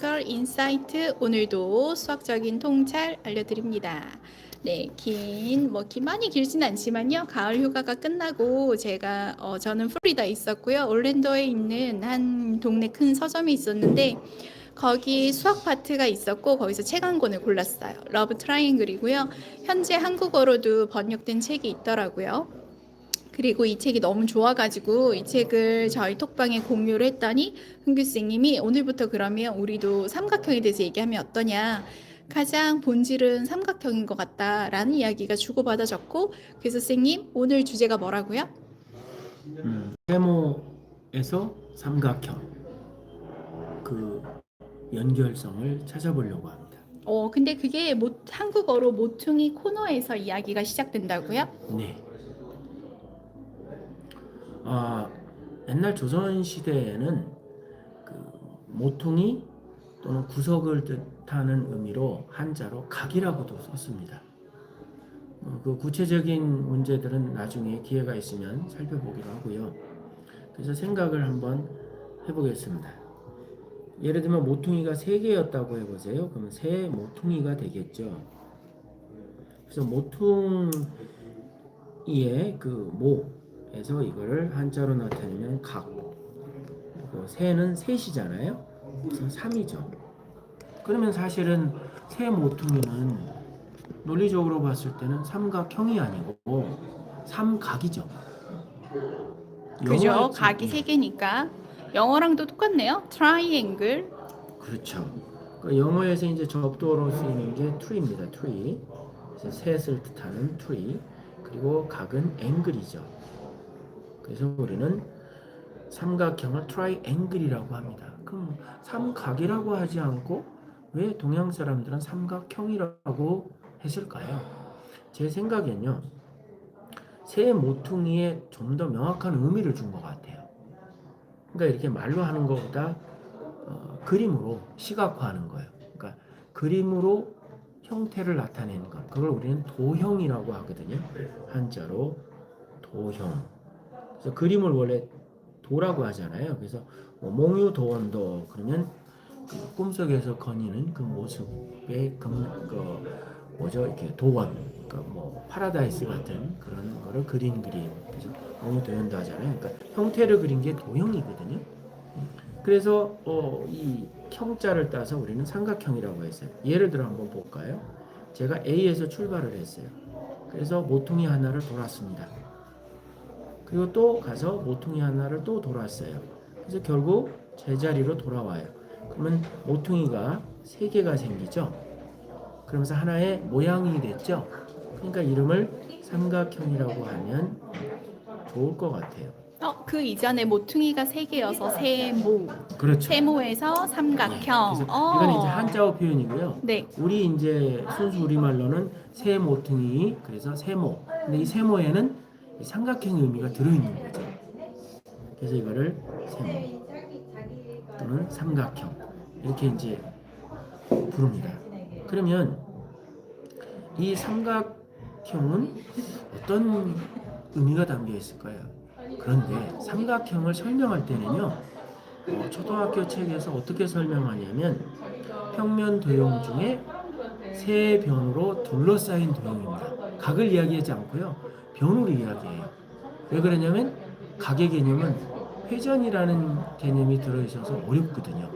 Practical Insight 오늘도 수학적인 통찰 알려드립니다. 네, 긴, 뭐, 긴, 많이 길진 않지만요. 가을 휴가가 끝나고 제가, 어, 저는 플로리다 있었고요. 올랜도에 있는 한 동네 큰 서점이 있었는데, 거기 수학 파트가 있었고, 거기서 책 한 권을 골랐어요. 러브 트라이앵글이고요. 현재 한국어로도 번역된 책이 있더라고요. 그리고 이 책이 너무 좋아가지고 이 책을 저희 톡방에 공유를 했더니 흥규 선생님이 오늘부터 그러면 우리도 삼각형에 대해서 얘기하면 어떠냐. 가장 본질은 삼각형인 것 같다라는 이야기가 주고받아졌고 그래서 선생님 오늘 주제가 뭐라고요? 음, 세모에서 삼각형 그 연결성을 찾아보려고 합니다. 어 근데 그게 모, 한국어로 모퉁이 코너에서 이야기가 시작된다고요? 네. 아 옛날 조선 시대에는 그 모퉁이 또는 구석을 뜻하는 의미로 한자로 각이라고도 썼습니다. 어, 그 구체적인 문제들은 나중에 기회가 있으면 살펴보기로 하고요. 그래서 생각을 한번 해보겠습니다. 예를 들면 모퉁이가 세 개였다고 해보세요. 그러면 세 모퉁이가 되겠죠. 그래서 모퉁이의 그 모 에서 이거를 한자로 나타내면 각. 그리고 세는 셋이잖아요. 그래서 3이죠. 그러면 사실은 세 모퉁이는 논리적으로 봤을 때는 삼각형이 아니고 삼각이죠. 그죠? 각이 참- 세 개니까 영어랑도 똑같네요. 트라이앵글. 그렇죠. 그 영어에서 이제 접두어로 쓰이는 게 tree입니다. tree. 그래서 셋을 뜻하는 tree. 그리고 각은 앵글이죠. 그래서 우리는 삼각형을 트라이앵글이라고 합니다. 그럼 삼각이라고 하지 않고 왜 동양 사람들은 삼각형이라고 했을까요? 제 생각엔요. 세 모퉁이에 좀 더 명확한 의미를 준 것 같아요. 그러니까 이렇게 말로 하는 것보다 어, 그림으로 시각화하는 거예요. 그러니까 그림으로 형태를 나타내는 것. 그걸 우리는 도형이라고 하거든요. 한자로 도형. 그래서 그림을 원래 도라고 하잖아요. 그래서 뭐 몽유도원도 그러면 그 꿈속에서 거니는 그 모습의 그, 그 뭐죠 이렇게 도원, 그러니까 뭐 파라다이스 같은 그런 거를 그린 그림. 그래서 몽유도원도 하잖아요. 그러니까 형태를 그린 게 도형이거든요. 그래서 어, 이 형자를 따서 우리는 삼각형이라고 했어요. 예를 들어 한번 볼까요? 제가 A에서 출발을 했어요. 그래서 모퉁이 하나를 돌았습니다. 그리고 또 가서 모퉁이 하나를 또 돌았어요. 그래서 결국 제자리로 돌아와요. 그러면 모퉁이가 세 개가 생기죠. 그러면서 하나의 모양이 됐죠. 그러니까 이름을 삼각형이라고 하면 좋을 것 같아요. 어, 그 이전에 모퉁이가 세 개여서 세모. 그렇죠. 세모에서 네, 삼각형. 그래서 어. 이건 이제 한자어 표현이고요. 네. 우리 이제 순수 우리말로는 세 모퉁이 그래서 세모. 근데 이 세모에는 이 삼각형의 의미가 들어있는 거죠. 그래서 이거를 세모 또는 삼각형 이렇게 이제 부릅니다. 그러면 이 삼각형은 어떤 의미가 담겨 있을까요? 그런데 삼각형을 설명할 때는요, 어, 초등학교 책에서 어떻게 설명하냐면 평면 도형 중에 세 변으로 둘러싸인 도형입니다. 각을 이야기하지 않고요, 변으로 이야기해요. 왜 그러냐면 각의 개념은 회전이라는 개념이 들어있어서 어렵거든요.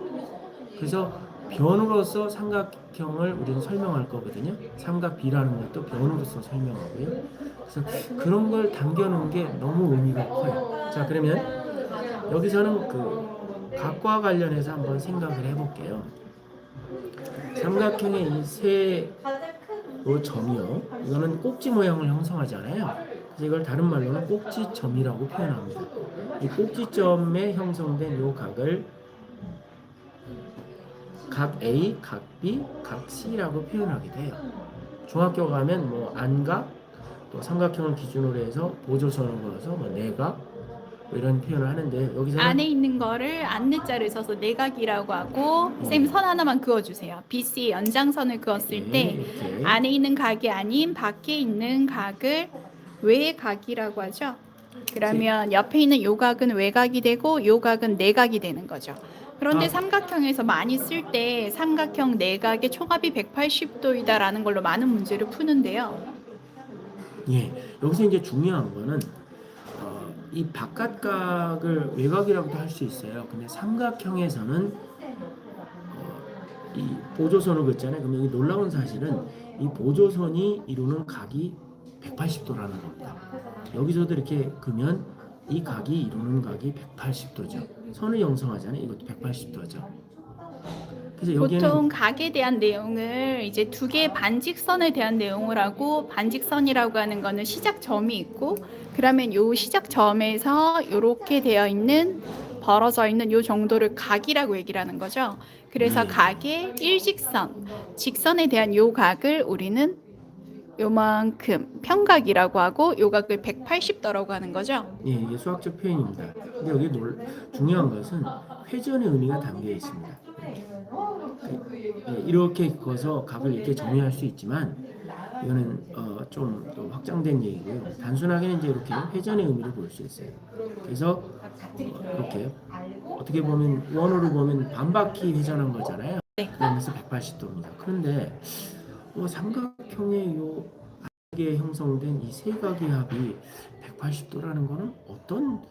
그래서 변으로서 삼각형을 우리는 설명할 거거든요. 삼각비라는 것도 변으로서 설명하고요. 그래서 그런 걸 담겨놓은 게 너무 의미가 커요. 자, 그러면 여기서는 그 각과 관련해서 한번 생각을 해볼게요. 삼각형의 이 세 요 점이요. 이거는 꼭지 모양을 형성하잖아요. 그래서 이걸 다른 말로는 꼭지점이라고 표현합니다. 이 꼭지점에 형성된 요 각을 각 A, 각 B, 각 C라고 표현하게 돼요. 중학교 가면 뭐 안각, 또 삼각형을 기준으로 해서 보조선을 걸어서 뭐 내각 뭐 이런 표현을 하는데 여기서는 안에 있는 거를 안내자를 써서 내각이라고 하고 선생님 선 하나만 그어주세요. BC 연장선을 그었을 네, 때 이렇게 안에 있는 각이 아닌 밖에 있는 각을 외각이라고 하죠. 그러면 옆에 있는 요 각은 외각이 되고 요 각은 내각이 되는 거죠. 그런데 아. 삼각형에서 많이 쓸 때 삼각형 내각의 총합이 180도이다라는 걸로 많은 문제를 푸는데요. 예, 여기서 이제 중요한 거는 어, 이 바깥각을 외곽이라고도 할 수 있어요. 근데 삼각형에서는 어, 이 보조선을 긋잖아요. 그럼 여기 놀라운 사실은 이 보조선이 이루는 각이 180도라는 겁니다. 여기서도 이렇게 그면 이 각이 이루는 각이 180도죠. 선을 형성하잖아요. 이것도 180도죠. 그래서 여기에는 보통 각에 대한 내용을 이제 두 개의 반직선에 대한 내용을 하고 반직선이라고 하는 거는 시작점이 있고 그러면 요 시작점에서 이렇게 되어 있는 벌어져 있는 요 정도를 각이라고 얘기를 하는 거죠. 그래서 네. 각의 일직선, 직선에 대한 요 각을 우리는 요만큼 평각이라고 하고 요 각을 180도라고 하는 거죠. 예, 이게 수학적 표현입니다. 근데 여기 놀, 중요한 것은 회전의 의미가 담겨 있습니다. 예, 이렇게 그어서 각을 이렇게 정의할 수 있지만 이거는 어, 좀 또 확장된 얘기고요. 단순하게는 이제 이렇게 회전의 의미를 볼 수 있어요. 그래서 어, 이렇게 어떻게 보면 원으로 보면 반바퀴 회전한 거잖아요. 네. 그러면서 180도입니다. 그런데 어, 삼각형의 요에 형성된 이 세 각의 합이 180도라는 거는 어떤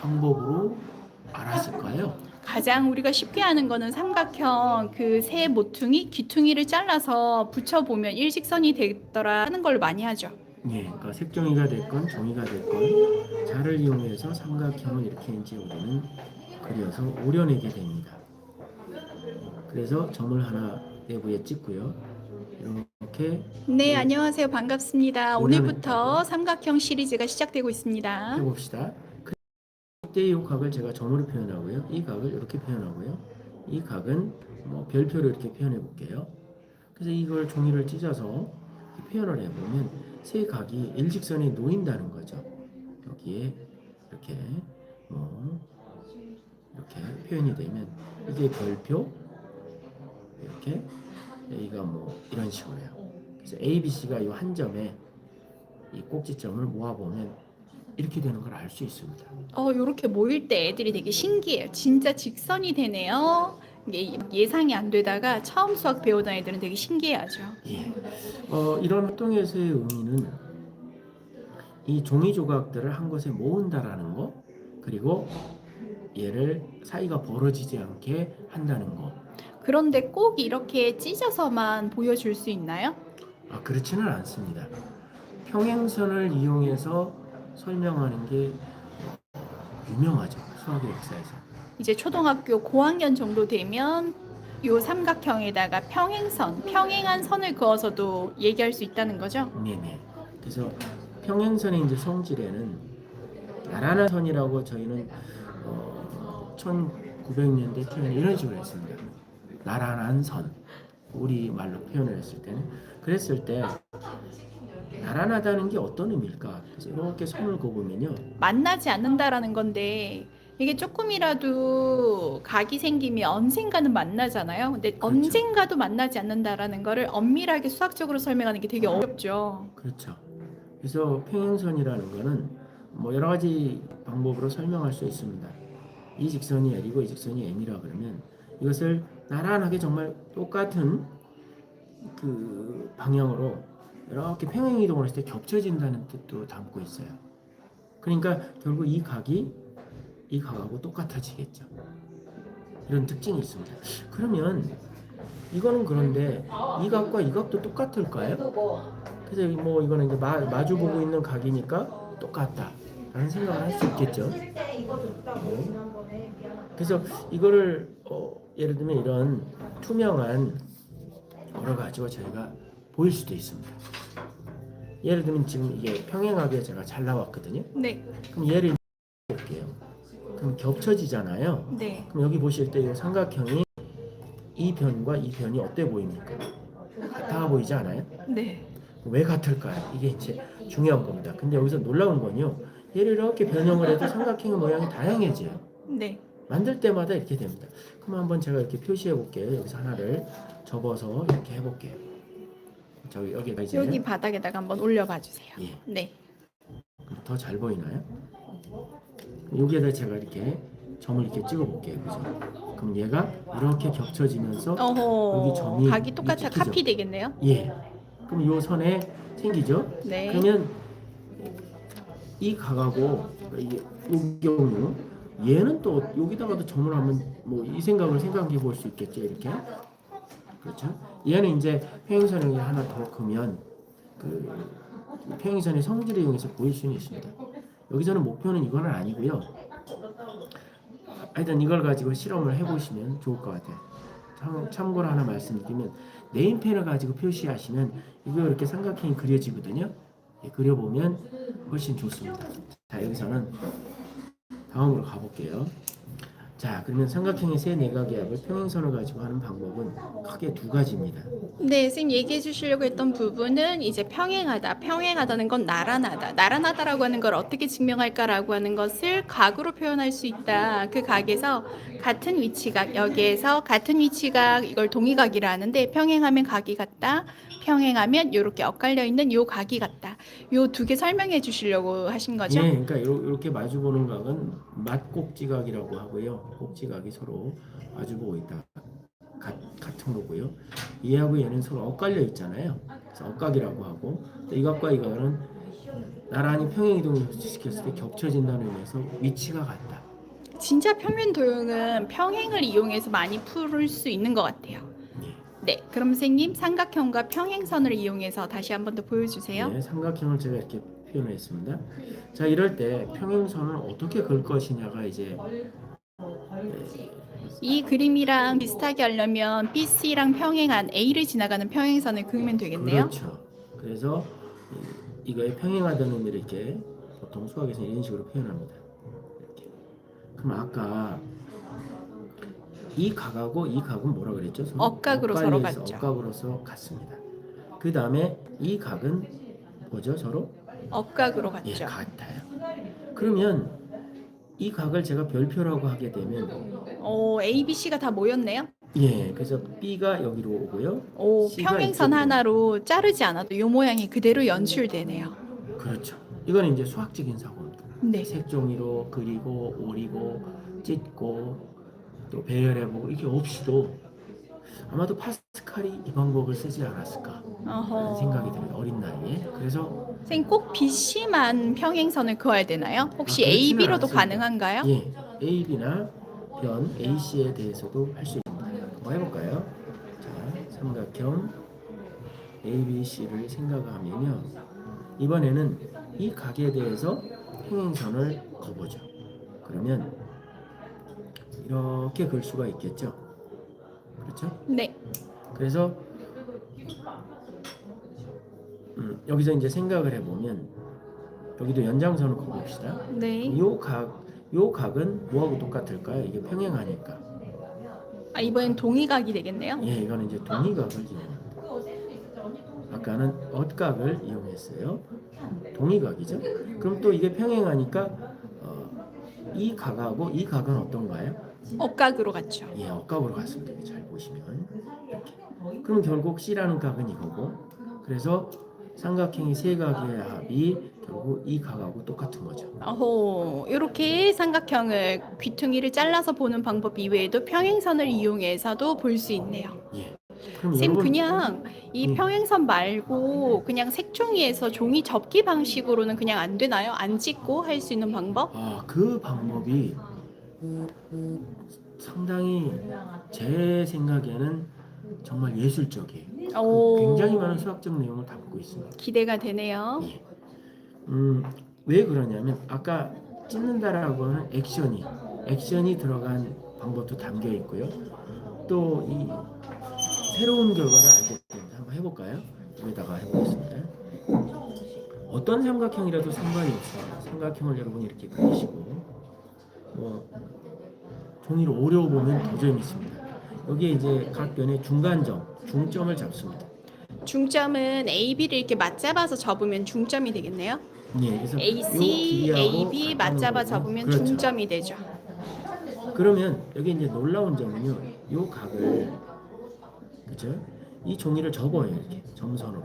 방법으로 알았을까요? 가장 우리가 쉽게 하는 거는 삼각형 그 세 모퉁이 귀퉁이를 잘라서 붙여 보면 일직선이 되더라 하는 걸 많이 하죠. 예, 그러니까 색종이가 됐건 종이가 됐건 자를 이용해서 삼각형을 이렇게 이제 우리는 그려서 오려내게 됩니다. 그래서 점을 하나 내부에 찍고요. 이렇게 네, 안녕하세요. 반갑습니다. 오늘은- 오늘부터 삼각형 시리즈가 시작되고 있습니다. 해봅시다. 그때 이 각을 제가 점으로 표현하고요. 이 각을 이렇게 표현하고요. 이 각은 뭐 별표로 이렇게 표현해 볼게요. 그래서 이걸 종이를 찢어서 표현을 해보면 세 각이 일직선에 놓인다는 거죠. 여기에 이렇게 뭐 이렇게 표현이 되면 이게 별표 이렇게 여기가 뭐 이런 식으로요. 그래서 A, B, C가 이 한 점에 이 꼭지점을 모아 보면 이렇게 되는 걸 알 수 있습니다. 어, 이렇게 모일 때 애들이 되게 신기해요. 진짜 직선이 되네요. 이게 예상이 안 되다가 처음 수학 배우던 애들은 되게 신기해하죠. 예. 어, 이런 활동에서의 의미는 이 종이 조각들을 한 곳에 모은다라는 거, 그리고 얘를 사이가 벌어지지 않게 한다는 거. 그런데 꼭 이렇게 찢어서만 보여줄 수 있나요? 아, 그렇지는 않습니다. 평행선을 이용해서 설명하는 게 유명하죠. 수학의 역사에서. 이제 초등학교 고학년 정도 되면 요 삼각형에다가 평행선, 평행한 선을 그어서도 얘기할 수 있다는 거죠. 네네. 그래서 평행선의 이제 성질에는 나란한 선이라고 저희는 어, 1900년대 표현 이런 식으로 했습니다. 나란한 선. 우리 말로 표현을 했을 때는 그랬을 때 나란하다는 게 어떤 의미일까? 그래서 이렇게 선을 그어보면요. 만나지 않는다라는 건데 이게 조금이라도 각이 생기면 언젠가는 만나잖아요. 근데 그렇죠. 언젠가도 만나지 않는다라는 거를 엄밀하게 수학적으로 설명하는 게 되게 어렵죠. 그렇죠. 그래서 평행선이라는 거는 뭐 여러 가지 방법으로 설명할 수 있습니다. 이 직선이 L이고 이 직선이 M이라 그러면 이것을 나란하게 정말 똑같은 그 방향으로 이렇게 평행 이동을 했을 때 겹쳐진다는 뜻도 담고 있어요. 그러니까 결국 이 각이 이 각하고 똑같아지겠죠. 이런 특징이 있습니다. 그러면 이거는 그런데 이 각과 이 각도 똑같을까요? 그래서 뭐 이거는 이제 마, 마주 보고 있는 각이니까 똑같다 라는 생각을 할 수 있겠죠. 네. 그래서 이거를 어, 예를 들면 이런 투명한 여러 가지로 저희가 보일 수도 있습니다. 예를 들면 지금 이게 평행하게 제가 잘 나왔거든요. 네, 그럼 얘를 볼게요. 그럼 겹쳐지잖아요. 네. 그럼 여기 보실 때 이 삼각형이 이 변과 이 변이 어때 보입니까? 같아 보이지 않아요? 네. 왜 같을까요? 이게 이제 중요한 겁니다. 근데 여기서 놀라운 건요. 얘를 이렇게 변형을 해도 삼각형의 모양이 다양해져요. 네. 만들 때마다 이렇게 됩니다. 그럼 한번 제가 이렇게 표시해 볼게요. 여기서 하나를 접어서 이렇게 해볼게요. 저기 여기다 이제 여기 바닥에다가 한번 올려봐 주세요. 예, 네. 더 잘 보이나요? 여기에다 제가 이렇게 점을 이렇게 찍어 볼게요. 그죠? 그럼 얘가 이렇게 겹쳐지면서 어허. 여기 점이 각이 똑같아 찍히죠? 카피 되겠네요. 예. 그럼 요 선에 생기죠? 네. 그러면 이 각하고 이게 이 경우 얘는 또 여기다가도 점을 하면 뭐 이 생각을 생각해 볼 수 있겠죠 이렇게? 그렇죠? 얘는 이제 평행선을 하나 더 그으면 그 평행선의 성질을 이용해서 보일 수는 있습니다. 여기서는 목표는 이거는 아니고요. 하여튼 이걸 가지고 실험을 해보시면 좋을 것 같아요. 참, 참고로 하나 말씀드리면 네임펜을 가지고 표시하시면 이거 이렇게 삼각형이 그려지거든요. 예, 그려보면 훨씬 좋습니다. 자 여기서는 다음으로 가볼게요. 자 그러면 삼각형의 세 내각의 합을 평행선을 가지고 하는 방법은 크게 두 가지입니다. 네, 선생님 얘기해 주시려고 했던 부분은 이제 평행하다. 평행하다는 건 나란하다. 나란하다라고 하는 걸 어떻게 증명할까라고 하는 것을 각으로 표현할 수 있다. 그 각에서 같은 위치각, 여기에서 같은 위치각, 이걸 동의각이라 하는데 평행하면 각이 같다. 평행하면 이렇게 엇갈려 있는 요 각이 같다. 요 두 개 설명해 주시려고 하신 거죠? 예, 그러니까 이렇게 마주 보는 각은 맞꼭지각이라고 하고요. 꼭지각이 서로 마주 보고 있다. 같, 같은 거고요. 얘하고 얘는 서로 엇갈려 있잖아요. 그래서 엇각이라고 하고 또 이각과 이각은 나란히 평행 이동을 시켰을 때 겹쳐진다는 의미에서 위치가 같다. 진짜 평면 도형은 평행을 이용해서 많이 풀수 있는 것 같아요. 예. 네, 그럼 선생님 삼각형과 평행선을 이용해서 다시 한 번 더 보여주세요. 네, 삼각형을 제가 이렇게 표현했습니다. 자, 이럴 때 평행선을 어떻게 그을 것이냐가 이제 이 그림이랑 비슷하게 하려면 BC랑 평행한 A를 지나가는 평행선을 그으면 되겠네요. 그렇죠. 그래서 이- 이거의 평행하다는 의미를 이렇게 보통 수학에서 이런 식으로 표현합니다. 이렇게. 그럼 아까 이 각하고 이 각은 뭐라 그랬죠? 억각으로 서로 엇갈려 있어. 같죠. 억각으로서 같습니다. 그 다음에 이 각은 뭐죠? 서로 억각으로 예, 같죠. 같아요. 그러면 이 각을 제가 별표라고 하게 되면 오, A, B, C가 다 모였네요. 예, 그래서 B가 여기로 오고요. 오, C가 평행선 이쪽으로. 하나로 자르지 않아도 이 모양이 그대로 연출되네요. 그렇죠. 이거는 이제 수학적인 사고입니다. 네. 색종이로 그리고 오리고 찢고 또 배열해보고 이게 없이도 아마도 파스칼이 이 방법을 쓰지 않았을까 하는. 생각이 들어요. 어린 나이에. 그래서 선생님 꼭 BC만 평행선을 그어야 되나요? 혹시 아, A, 그렇지는 B로도 않습니다. 가능한가요? 예, A, B나 변 A, C에 대해서도 할 수 있습니다. 한번 해볼까요? 자, 삼각형 A, B, C를 생각하면요. 이번에는 이 각에 대해서 평행선을 그어보죠. 그러면 이렇게 그을 수가 있겠죠. 그렇죠? 네. 그래서 음, 여기서 이제 생각을 해보면 여기도 연장선을 그어봅시다. 네. 요 각, 요 각은 뭐하고 똑같을까요? 이게 평행하니까. 아, 이번엔 동의각이 되겠네요. 예, 이거는 이제 동의각을 이용합니다. 아까는 엇각을 이용했어요. 동의각이죠. 그럼 또 이게 평행하니까 어, 이 각하고 이 각은 어떤가요? 억각으로 같죠. 예, 엇각으로 갔습니다. 잘 보시면 이렇게. 그럼 결국 C라는 각은 이거고, 그래서 삼각형의 세 각의 합이 결국 이 각하고 똑같은 거죠. 어호, 이렇게 삼각형을 귀퉁이를 잘라서 보는 방법 이외에도 평행선을 이용해서도 볼 수 있네요. 예. 그럼 쌤 여러분 그냥 이 음. 평행선 말고 그냥 색종이에서 종이 접기 방식으로는 그냥 안 되나요? 안 찍고 할 수 있는 방법? 아, 그 방법이 상당히 제 생각에는 정말 예술적이에요. 오, 굉장히 많은 수학적 내용을 담고 있습니다. 기대가 되네요. 예. 음, 왜 그러냐면 아까 찢는다라고 하는 액션이 액션이 들어간 방법도 담겨 있고요. 또 이 새로운 결과를 알게 됩니다. 한번 해볼까요? 여기다가 해보겠습니다. 어떤 삼각형이라도 상관이 없어요. 삼각형을 여러분 이렇게 그리시고 뭐 종이를 오려 보면 더 재밌습니다. 여기에 이제 각 변의 중간점, 중점을 잡습니다. 중점은 A, B를 이렇게 맞잡아서 접으면 중점이 되겠네요. 예, 그래서 요 AC, 길이하고 A, B 같다는 맞잡아 거고. 접으면 그렇죠. 중점이 되죠. 그러면 여기 이제 놀라운 점은요. 요 각을 그죠? 이 종이를 접어요 이렇게 점선으로.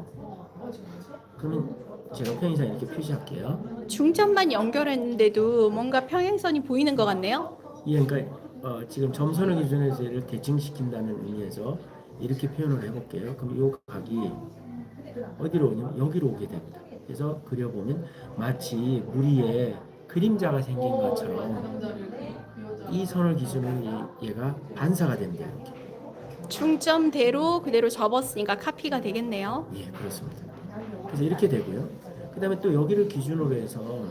그러면 제가 편의상 이렇게 표시할게요. 중점만 연결했는데도 뭔가 평행선이 보이는 것 같네요. 예, 그러니까 어, 지금 점선의 기준에서 얘를 대칭시킨다는 의미에서 이렇게 표현을 해볼게요. 그럼 이 각이 어디로 오냐면 여기로 오게 됩니다. 그래서 그려보면 마치 물 위에 그림자가 생긴 것처럼 이 선을 기준으로 이- 얘가 반사가 됩니다. 이렇게. 중점대로 그대로 접었으니까 카피가 되겠네요. 예, 그렇습니다. 그래서 이렇게 되고요. 그 다음에 또 여기를 기준으로 해서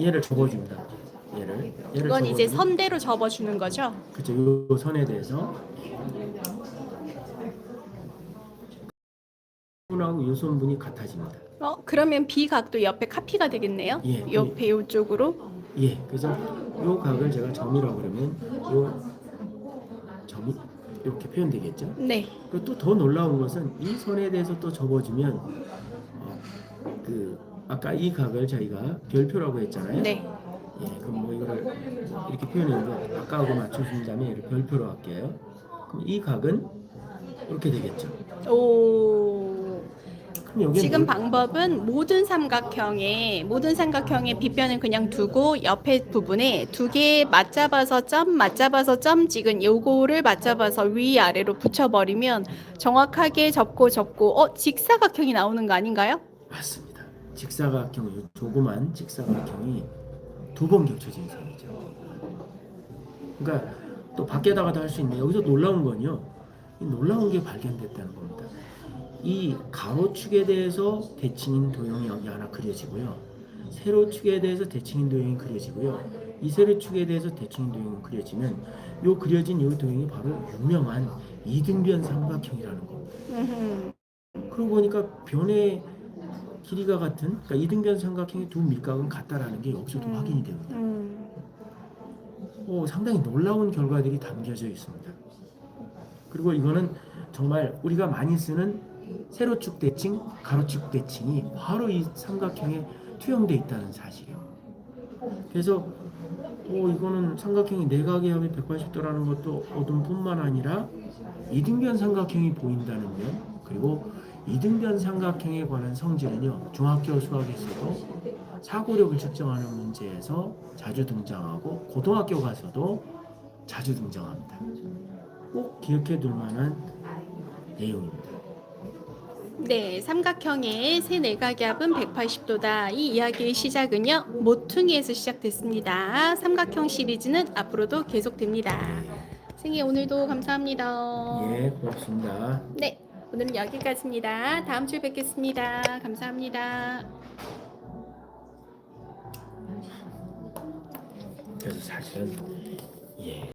예, 얘를 접어줍니다. 얘를 얘를 그건 이제 접어주면 선대로 접어주는 거죠. 그렇죠. 요 선에 대해서 분하고 요 선분이 같아집니다. 어, 그러면 비각도 옆에 카피가 되겠네요. 예, 옆에 이쪽으로. 예, 그래서 요 각을 제가 점이라고 그러면 요 표현되겠죠. 네. 그리고 또 더 놀라운 것은 이 선에 대해서 또 접어주면 어, 그 아까 이 각을 저희가 별표라고 했잖아요. 네. 예, 그럼 뭐 이거를 이렇게 표현했는데 아까하고 맞춰준다면 얘를 별표로 할게요. 그럼 이 각은 이렇게 되겠죠. 오. 지금 방법은 모든 삼각형에 모든 삼각형의 빗변을 그냥 두고 옆에 부분에 두 개 맞잡아서 점 맞잡아서 점 찍은 요거를 맞잡아서 위 아래로 붙여버리면 정확하게 접고 접고 어 직사각형이 나오는 거 아닌가요? 맞습니다. 직사각형, 요 조그만 직사각형이 두 번 겹쳐진 선이죠. 그러니까 또 밖에다가도 할 수 있는 여기서 놀라운 건요. 이 놀라운 게 발견됐다는 겁니다. 이 가로축에 대해서 대칭인 도형이 여기 하나 그려지고요. 세로축에 대해서 대칭인 도형이 그려지고요. 이 세로축에 대해서 대칭인 도형이 그려지면 요 그려진 요 도형이 바로 유명한 이등변 삼각형이라는 겁니다. 그러고 보니까 변의 길이가 같은 그러니까 이등변 삼각형의 두 밀각은 같다라는 게 여기서도 음. 확인이 됩니다. 음. 오, 상당히 놀라운 결과들이 담겨져 있습니다. 그리고 이거는 정말 우리가 많이 쓰는 세로축 대칭, 가로축 대칭이 바로 이 삼각형에 투영돼 있다는 사실이에요. 그래서 오, 이거는 삼각형이 내각의 합이 180도라는 것도 얻은 뿐만 아니라 이등변 삼각형이 보인다는 면 그리고 이등변 삼각형에 관한 성질은요 중학교 수학에서도 사고력을 측정하는 문제에서 자주 등장하고 고등학교 가서도 자주 등장합니다. 꼭 기억해 둘 만한 내용입니다. 네, 삼각형의 세 내각의 합은 180도다. 이 이야기의 시작은요, 모퉁이에서 시작됐습니다. 삼각형 시리즈는 앞으로도 계속됩니다. 선생님 오늘도 감사합니다. 예, 고맙습니다. 네, 오늘은 여기까지입니다. 다음 주에 뵙겠습니다. 감사합니다. 그래서 사실은 예.